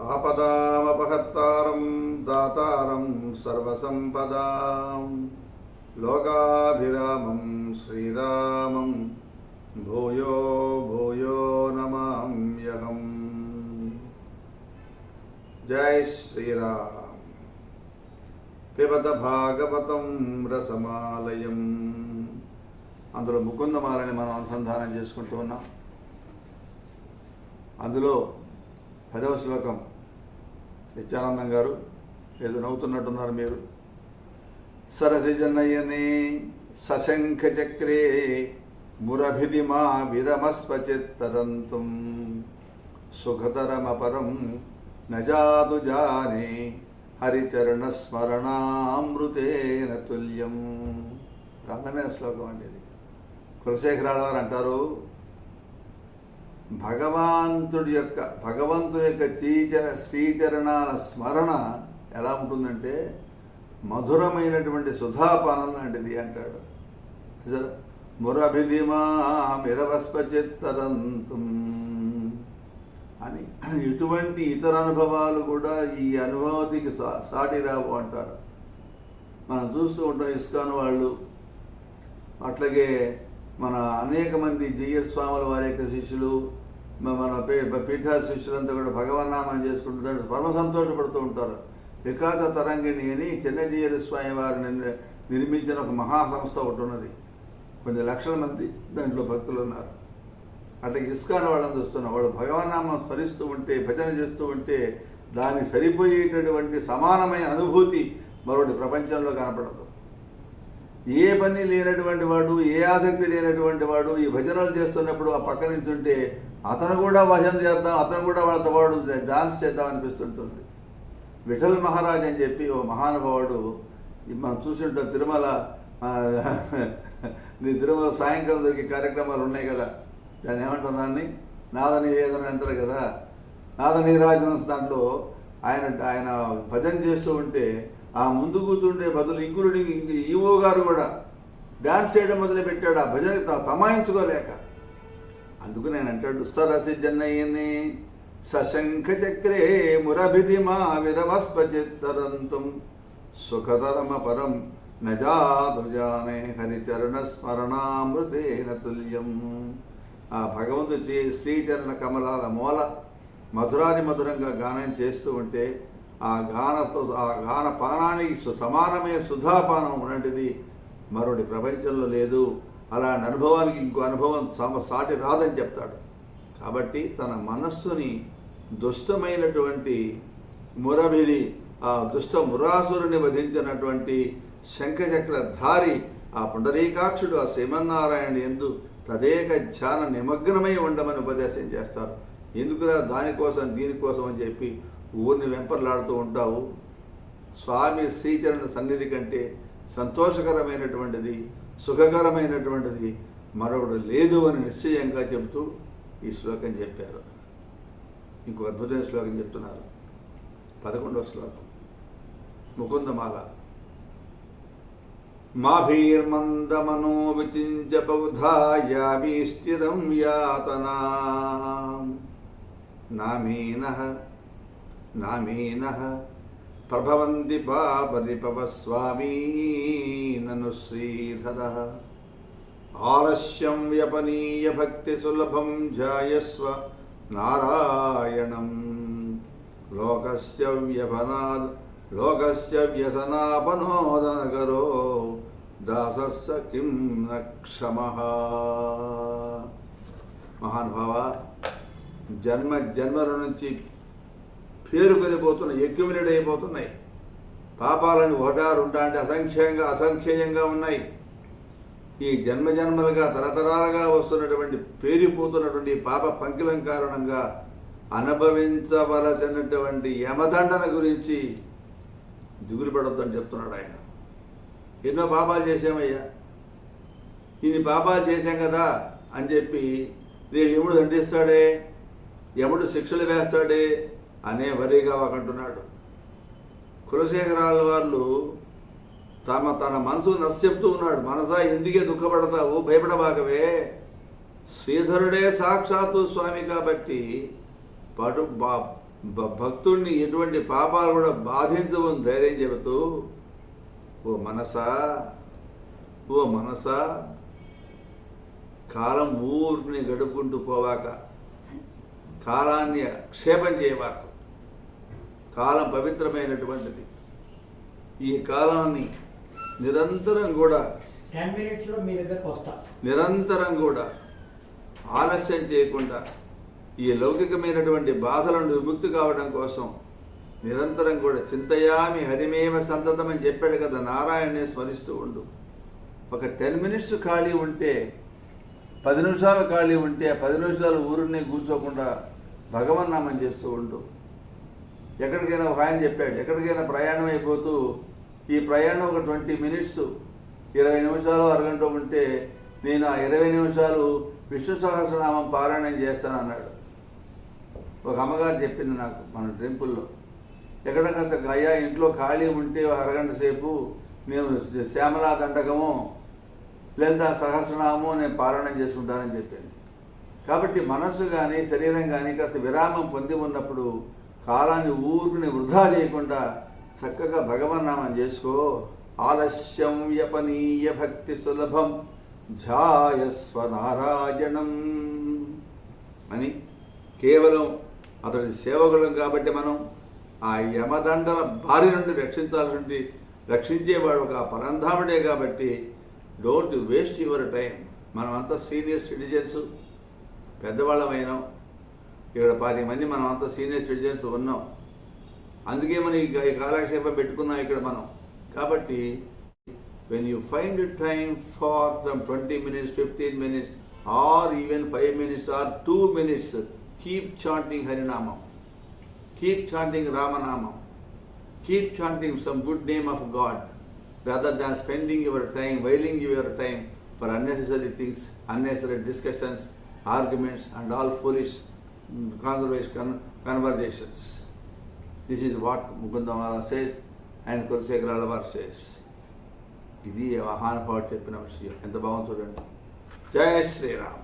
ఆపదామపహత్తారం దాతారం సర్వసంపదాం. లోకాభిరామం శ్రీరామం భూయో భూయో నమామ్యహం. జై శ్రీరామ్. పిబత భాగవతం రసమాలయం. అందులో ముకుందమాలని మనం అనుసంధానం చేసుకుంటూ ఉన్నాం. అందులో పదవ శ్లోకం. నిత్యానందం గారు ఏదో నవ్వుతున్నట్టున్నారు మీరు. సరసిజనయనే సశంఖ చక్రే మురభిదిమా విరమస్వచిత్తరంతం సుఖతరమపరం నజాదు జానే హరిచరణ స్మరణామృతేన తుల్యం. అందమైన శ్లోకం అండి ఇది. కులశేఖరాల వారు అంటారు భగవంతుడి యొక్క భగవంతుడి యొక్క శ్రీచర శ్రీచరణాల స్మరణ ఎలా ఉంటుందంటే మధురమైనటువంటి సుధాపానం లాంటిది అంటాడు. చూసారా? అని. ఇటువంటి ఇతర అనుభవాలు కూడా ఈ అనుభవతికి సా సాటి రావు అంటారు. మనం చూస్తూ ఉంటాం ఇస్కాన్ వాళ్ళు. అట్లాగే మన అనేక మంది జయ స్వాముల వారి యొక్క శిష్యులు మన పీఠ శిష్యులంతా కూడా భగవన్నామం చేసుకుంటుంటారు పరమ సంతోషపడుతూ ఉంటారు. వికాస తరంగిణి అని చిన్నజీయర స్వామి వారు నిర్మించిన ఒక మహాసంస్థ ఒకటి ఉన్నది. కొన్ని లక్షల మంది దాంట్లో భక్తులు ఉన్నారు. అట్లా ఇస్కాన్ వాళ్ళని చూస్తున్నాం వాళ్ళు భగవన్నామం స్మరిస్తూ ఉంటే భజన చేస్తూ ఉంటే దానికి సరిపోయేటటువంటి సమానమైన అనుభూతి మరొకటి ప్రపంచంలో కనపడదు. ఏ పని లేనటువంటి వాడు ఏ ఆసక్తి లేనటువంటి వాడు ఈ భజనలు చేస్తున్నప్పుడు ఆ పక్క నించుంటే అతను కూడా భజన చేద్దాం అతను కూడా వాళ్ళతో వాడు డాన్స్ చేద్దాం అనిపిస్తుంటుంది. విఠల్ మహారాజ్ అని చెప్పి ఓ మహానుభావుడు మనం చూసింటాం తిరుమల నీ తిరుమల సాయంకాలం దొరికే కార్యక్రమాలు ఉన్నాయి కదా దాన్ని ఏమంటాం దాన్ని? నాద నివేదన అంటారు కదా నాద నీరాజన దాంట్లో ఆయన ఆయన భజన చేస్తూ ఉంటే ఆ ముందు కూర్చుండే బదులు ఇంకులుడి ఈవో గారు కూడా డాన్స్ చేయడం మొదలు పెట్టాడు ఆ భజన తమాయించుకోలేక. అందుకు నేను అంటాడు సరసి జన్నయ్యని సశంఖ చక్రే మురభిధిమా విరమస్పచిత్తరంతం సుఖతరమ పరం నజాదుజానే హరిచరణ స్మరణామృతేన తుల్యం. ఆ భగవంతు శ్రీచరణ కమలాల మూల మధురాది మధురంగా గానం చేస్తూ ఉంటే ఆ గానతో ఆ గాన పానానికి సు- సమానమైన సుధాపానం ఉన్నటిది మరొకటి ప్రపంచంలో లేదు. అలాంటి అనుభవానికి ఇంకో అనుభవం సమ సాటి రాదని చెప్తాడు. కాబట్టి తన మనస్సుని దుష్టమైనటువంటి మురభిని ఆ దుష్ట మురాసురుని వధించినటువంటి శంఖచక్రధారి ఆ పుండరీకాక్షుడు ఆ శ్రీమన్నారాయణ ఎందు తదేక ధ్యాన నిమగ్నమై ఉండమని ఉపదేశం చేస్తారు. ఎందుకురా దానికోసం దీనికోసం అని చెప్పి ఊరిని వెంపర్లాడుతూ ఉంటావు? స్వామి శ్రీచరణ సన్నిధి కంటే సంతోషకరమైనటువంటిది సుఖకరమైనటువంటిది మరొకటి లేదు అని నిశ్చయంగా చెబుతూ ఈ శ్లోకం చెప్పారు. ఇంకో అద్భుతమైన శ్లోకం చెప్తున్నారు. పదకొండవ శ్లోకం. ముకుందమాల. మాభీర్మందమనో విచించ బౌధాయామి స్థిరం యాతనా. नामेनः नामेनः। प्रभवन्ति पापरिपवस्वामी ननु श्रीधरः। आलस्यं व्यपनीयभक्तिसुलभं जायस्व नारायणम्। लोकस्य व्यपनाद् लोकस्य व्यसनापनोदनकरो दासस्य किं न क्षमः। महानुभाव జన్మ జన్మల నుంచి పేరుకొనిపోతున్నాయి ఎక్యుమినేట్ అయిపోతున్నాయి. పాపాలను ఒకటారు ఉంటా అంటే అసంఖ్యంగా అసంఖ్యేయంగా ఉన్నాయి. ఈ జన్మ జన్మలుగా తరతరాలుగా వస్తున్నటువంటి పేరిపోతున్నటువంటి పాప పంకిలం కారణంగా అనుభవించవలసినటువంటి యమదండన గురించి దిగులు పడొద్దని చెప్తున్నాడు ఆయన. ఎన్నో పాపాలు చేశామయ్యా. ఇన్ని పాపాలు చేశాం కదా అని చెప్పి రేపు ఎముడు దండిస్తాడే. యముడు శిక్షలు వేస్తాడే అనే వరిగా అంటున్నాడు కులశేఖరాల వాళ్ళు తమ తన మనసు నచ్చ చెప్తూ ఉన్నాడు. మనసా ఎందుకే దుఃఖపడతావు? భయపడబాకవే. శ్రీధరుడే సాక్షాత్తు స్వామి కాబట్టి పడు బా భక్తుడిని ఎటువంటి పాపాలు కూడా బాధించవని ధైర్యం చెబుతూ ఓ మనసా ఓ మనసా కాలం ఊరిని గడుపుకుంటూ పోవాక కాలాన్ని క్షేపం చేయవాక. కాలం పవిత్రమైనటువంటిది. ఈ కాలాన్ని నిరంతరం కూడా టెన్ మినిట్స్లో మీ దగ్గరకు వస్తా. నిరంతరం కూడా ఆలస్యం చేయకుండా ఈ లౌకికమైనటువంటి బాధల నుండి విముక్తి కావడం కోసం నిరంతరం కూడా చింతయామి హరిమేవ సంతతం అని చెప్పాడు కదా నారాయణనే స్మరిస్తూ ఉండు. ఒక టెన్ మినిట్స్ ఖాళీ ఉంటే పది నిమిషాలు ఖాళీ ఉంటే ఆ పది నిమిషాలు ఊరిని కూర్చోకుండా భగవన్నామం చేస్తూ ఉండు. ఎక్కడికైనా ఒక ఆయన చెప్పాడు ఎక్కడికైనా ప్రయాణం అయిపోతూ ఈ ప్రయాణం ఒక ట్వంటీ మినిట్స్ ఇరవై నిమిషాలు అరగంట ఉంటే నేను ఆ ఇరవై నిమిషాలు విష్ణు సహస్రనామం పారాయణం చేస్తాను అన్నాడు. ఒక అమ్మగారు చెప్పింది నాకు మన టెంపుల్లో. ఎక్కడ కాస్త అయ్యా ఇంట్లో ఖాళీ ఉంటే ఒక అరగంట సేపు నేను శ్యామలా దండకము లేదా సహస్రనామం నేను పారాయణం చేసుకుంటానని చెప్పింది కాబట్టి మనస్సు కానీ శరీరం కానీ కాస్త విరామం పొంది ఉన్నప్పుడు కాలాన్ని ఊరుకుని వృధా చేయకుండా చక్కగా భగవన్నామం చేసుకో. ఆలస్యం యపనీయ భక్తి సులభం. ఝాయస్వ నారాయణం అని కేవలం అతడి సేవకులం కాబట్టి మనం ఆ యమదండల బారి నుండి రక్షించాల్సింది రక్షించేవాడు ఒక పరంధాముడే కాబట్టి డోంట్ వేస్ట్ యువర్ టైం. మనం సీనియర్ సిటిజన్స్. పెద్దవాళ్ళమైనాం. ఇక్కడ పాతిక మంది మనం అంతా సీనియర్ సిటిజన్స్ ఉన్నాం. అందుకే మనం ఈ ఈ కాలక్షేపం పెట్టుకున్నాం ఇక్కడ మనం. కాబట్టి when you find time for some twenty minutes fifteen minutes or even five minutes or two minutes keep chanting హరినామం కీప్ చాంటింగ్ రామనామం keep chanting some good name of God rather than spending your time, wailing your time for unnecessary things, unnecessary discussions, arguments and all police foolish conversations this is what Mukundamala says and కులశేఖరాల వారు says ఇది మహానుభావుడు చెప్పిన విషయం ఎంత బాగుంది చూడండి జయ శ్రీరామ్